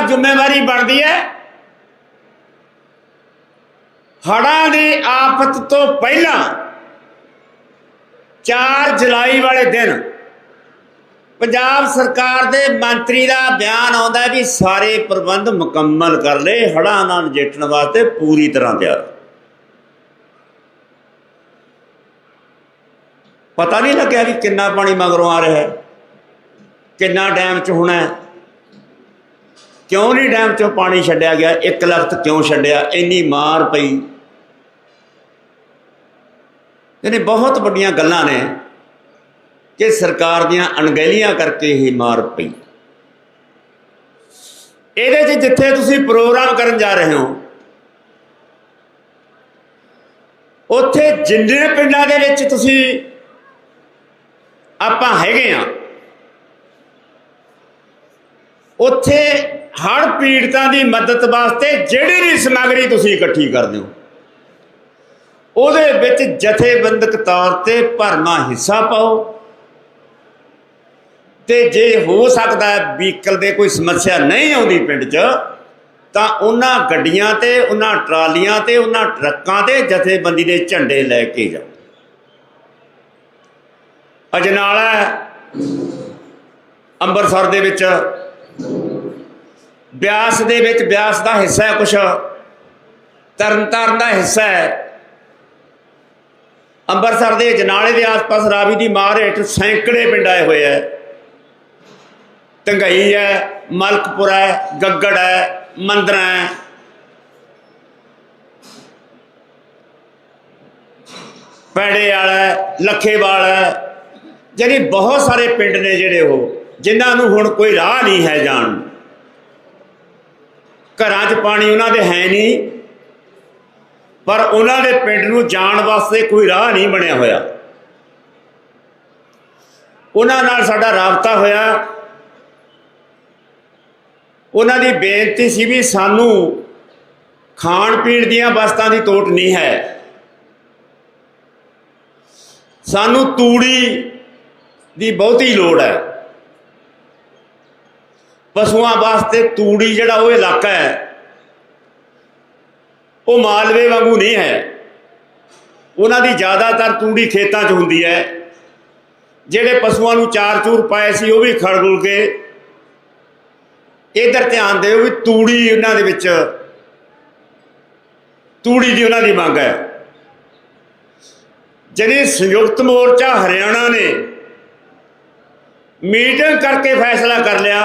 ਜ਼ਿੰਮੇਵਾਰੀ ਬਣਦੀ ਹੈ। ਹੜ੍ਹਾਂ ਦੀ ਆਫਤ ਤੋਂ ਪਹਿਲਾਂ 4 ਜੁਲਾਈ ਵਾਲੇ ਦਿਨ ਪੰਜਾਬ ਸਰਕਾਰ ਦੇ ਮੰਤਰੀ ਦਾ ਬਿਆਨ ਆਉਂਦਾ ਵੀ ਸਾਰੇ ਪ੍ਰਬੰਧ ਮੁਕੰਮਲ ਕਰ ਲਏ, ਹੜ੍ਹਾਂ ਨਾਲ ਨਜਿੱਠਣ ਵਾਸਤੇ ਪੂਰੀ ਤਰ੍ਹਾਂ ਤਿਆਰ। ਪਤਾ ਨਹੀਂ ਲੱਗਿਆ ਵੀ ਕਿੰਨਾ ਪਾਣੀ ਮਗਰੋਂ ਆ ਰਿਹਾ ਹੈ, ਕਿੰਨਾ ਡੈਮ 'ਚ ਹੋਣਾ ਹੈ। ਕਿਉਂ ਨਹੀਂ ਡੈਮ 'ਚੋਂ ਪਾਣੀ ਛੱਡਿਆ ਗਿਆ? ਇੱਕ ਲਖਤ ਕਿਉਂ ਛੱਡਿਆ? ਇੰਨੀ ਮਾਰ ਪਈ। ਇਹਨੇ ਬਹੁਤ ਵੱਡੀਆਂ ਗੱਲਾਂ ਨੇ ਕਿ ਸਰਕਾਰ ਦੀਆਂ ਅਣਗਹਿਲੀਆਂ ਕਰਕੇ ਹੀ ਮਾਰ ਪਈ। ਇਹਦੇ 'ਚ ਜਿੱਥੇ ਤੁਸੀਂ ਪ੍ਰੋਗਰਾਮ ਕਰਨ ਜਾ ਰਹੇ ਹੋ, ਉੱਥੇ ਜਿੰਨੇ ਪਿੰਡਾਂ ਦੇ ਵਿੱਚ ਤੁਸੀਂ ਆਪਾਂ ਹੈਗੇ ਆ ਉੱਥੇ ਹੜ ਪੀੜਤਾਂ ਦੀ ਮਦਦ ਵਾਸਤੇ ਜਿਹੜੀ ਵੀ ਸਮੱਗਰੀ ਤੁਸੀਂ ਇਕੱਠੀ ਕਰਦੇ ਹੋ, ਉਹਦੇ ਵਿੱਚ ਜਥੇਬੰਦਕ ਤੌਰ ਤੇ ਭਰਮਾ ਹਿੱਸਾ ਪਾਓ। ਤੇ ਜੇ ਹੋ ਸਕਦਾ ਹੈ ਵਹੀਕਲ ਦੇ ਕੋਈ ਸਮੱਸਿਆ ਨਹੀਂ ਆਉਂਦੀ ਪਿੰਡ 'ਚ, ਤਾਂ ਉਹਨਾਂ ਗੱਡੀਆਂ ਤੇ, ਉਹਨਾਂ ਟਰਾਲੀਆਂ ਤੇ, ਉਹਨਾਂ ਟਰੱਕਾਂ ਤੇ ਜਥੇਬੰਦੀ ਦੇ ਝੰਡੇ ਲੈ ਕੇ ਜਾਓ। ਅਜਨਾਲਾ ਅੰਮ੍ਰਿਤਸਰ ਦੇ ਵਿੱਚ ਬਿਆਸ ਦੇ ਵਿੱਚ ਬਿਆਸ ਦਾ ਹਿੱਸਾ ਹੈ ਕੁਛ। ਤਰਨਤਾਰਨ ਦਾ ਹਿੱਸਾ ਹੈ। ਅੰਮ੍ਰਿਤਸਰ ਦੇ ਜਨਾਲੇ ਦੇ ਆਸ-ਪਾਸ ਰਾਵੀ ਦੀ ਮਾਰ ਹੇਠ ਸੈਂਕੜੇ ਪਿੰਡ ਆਏ ਹੋਏ ਹੈ। ਤੰਗਈ ਹੈ ਮਲਕਪੁਰਾ ਹੈ ਗੱਗੜ ਹੈ ਮੰਦਰਾ ਹੈ। ਪੈੜੇ ਵਾਲਾ ਹੈ, ਲੱਖੇਵਾਲ ਹੈ। ਜਿਹੜੇ ਬਹੁਤ ਸਾਰੇ ਪਿੰਡ ਨੇ ਜਿਹੜੇ ਉਹ ਜਿਨ੍ਹਾਂ ਨੂੰ ਹੁਣ ਕੋਈ ਰਾਹ ਨਹੀਂ ਹੈ ਜਾਣ। ਘਰਾਂ 'ਚ ਪਾਣੀ ਉਹਨਾਂ ਦੇ ਹੈ ਨਹੀਂ। ਪਰ ਉਹਨਾਂ ਦੇ ਪਿੰਡ ਨੂੰ ਜਾਣ ਵਾਸਤੇ ਕੋਈ ਰਾਹ ਨਹੀਂ ਬਣਿਆ ਹੋਇਆ। ਉਹਨਾਂ ਨਾਲ ਸਾਡਾ ਰਾਬਤਾ ਹੋਇਆ। ਉਹਨਾਂ ਦੀ ਬੇਨਤੀ ਸੀ ਵੀ ਸਾਨੂੰ ਖਾਣ ਪੀਣ ਦੀਆਂ ਵਸਤਾਂ ਦੀ ਤੋਟ ਨਹੀਂ ਹੈ। ਸਾਨੂੰ ਤੂੜੀ ਦੀ ਬਹੁਤੀ ਲੋੜ ਹੈ। ਪਸ਼ੂਆਂ ਵਾਸਤੇ ਤੂੜੀ ਜਿਹੜਾ ਉਹ ਇਲਾਕਾ ਹੈ, ਉਹ ਮਾਲਵੇ ਵਾਂਗੂ ਨਹੀਂ ਹੈ। ਉਹਨਾਂ ਦੀ ਜ਼ਿਆਦਾਤਰ ਤੂੜੀ ਖੇਤਾਂ 'ਚ ਹੁੰਦੀ ਹੈ। ਜਿਹੜੇ ਪਸ਼ੂਆਂ ਨੂੰ ਚਾਰ ਚੂਰ ਪਾਏ ਸੀ, ਉਹ ਵੀ ਖੜਗੁਲ ਕੇ। ਇਧਰ ਧਿਆਨ ਦਿਓ ਵੀ ਤੂੜੀ ਉਹਨਾਂ ਦੇ ਵਿੱਚ, ਤੂੜੀ ਦੀ ਉਹਨਾਂ ਦੀ ਮੰਗ ਹੈ। ਜਿਹੜੀ ਸੰਯੁਕਤ ਮੋਰਚਾ ਹਰਿਆਣਾ ਨੇ ਮੀਟਿੰਗ ਕਰਕੇ ਫੈਸਲਾ ਕਰ ਲਿਆ।